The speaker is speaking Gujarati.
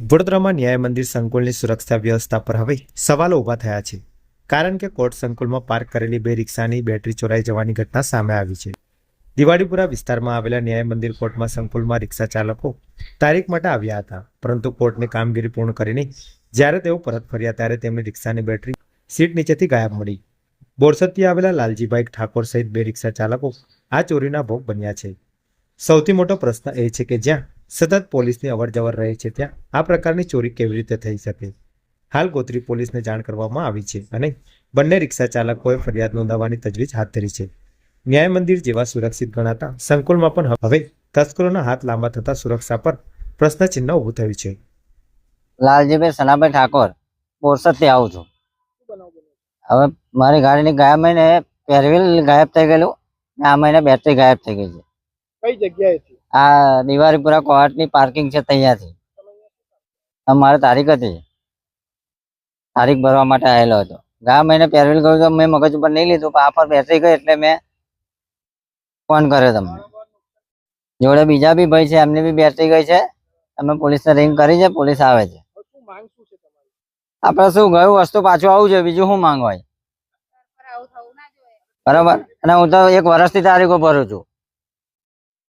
વડોદરામાં ન્યાય મંદિર સંકુલની સુરક્ષા વ્યવસ્થા પર હવે સવાલો ઊભા થયા છે. કારણ કે કોર્ટ સંકુલમાં પાર્ક કરેલી બે રિક્ષાની બેટરી ચોરાઈ જવાની ઘટના સામે આવી છે. દિવાળીપુરા વિસ્તારમાં આવેલા ન્યાય મંદિર કોર્ટમાં સંકુલમાં રિક્ષા ચાલકો તારીખ માટે આવ્યા હતા. પરંતુ કોર્ટની કામગીરી પૂર્ણ કરીને જ્યારે તેઓ પરત ફર્યા ત્યારે તેમની રિક્ષાની બેટરી સીટ નીચેથી ગાયબ મળી. બોરસદથી આવેલા લાલજીભાઈ ઠાકોર સહિત બે રિક્ષા ચાલકો આ ચોરીના ભોગ બન્યા છે. સૌથી મોટો પ્રશ્ન એ છે કે જ્યાં સતત પોલીસની અવરજવર રહે છે ત્યાં. આ પ્રકારની ચોરી કેવી રીતે થઈ શકે? હાલ ગોત્રી પોલીસને જાણ કરવામાં આવી છે અને બંને રિક્ષા ચાલકોએ ફરિયાદ નોંધાવવાની તજવીજ હાથ ધરી છે. ન્યાય મંદિર જેવા સુરક્ષિત ગણાતા સંકુલમાં પણ હવે તસ્કરોના હાથ લાંબા થતા સુરક્ષા પર પ્રશ્નચિહ્ન ઊભું થયું છે. લાલજીભાઈ સનાભાઈ ઠાકોર બોરસદથી આવું છું. હવે મારી ગાડીની ગયા મહિને પહેરવીલ ગાયબ થઈ ગયેલું ને આ મહિને બેટરી ગાયબ થઈ ગઈ છે. કઈ જગ્યાએથી? આ દિવાળીપુરા કોર્ટની પાર્કિંગ છે ત્યાંથી હવે મારે તારીખ હતી. તારીખ ભરવા માટે આવેલો હતો. ગયા મહિને પેરવેલ કર્યું તો મેં મગજ ઉપર નહીં લીધું પણ આ પર બેટરી ગઈ એટલે મેં ફોન કર્યો તમને. જોડે બીજા બી ભાઈ છે એમની બી બેટરી ગઈ છે. અમે પોલીસને રિંગ કરી છે પોલીસ આવે છે. આપણે શું ગયું વસ્તુ પાછું આવું છે બીજું શું માંગ હોય બરાબર? અને હું તો એક વર્ષથી તારીખો ભરું છું.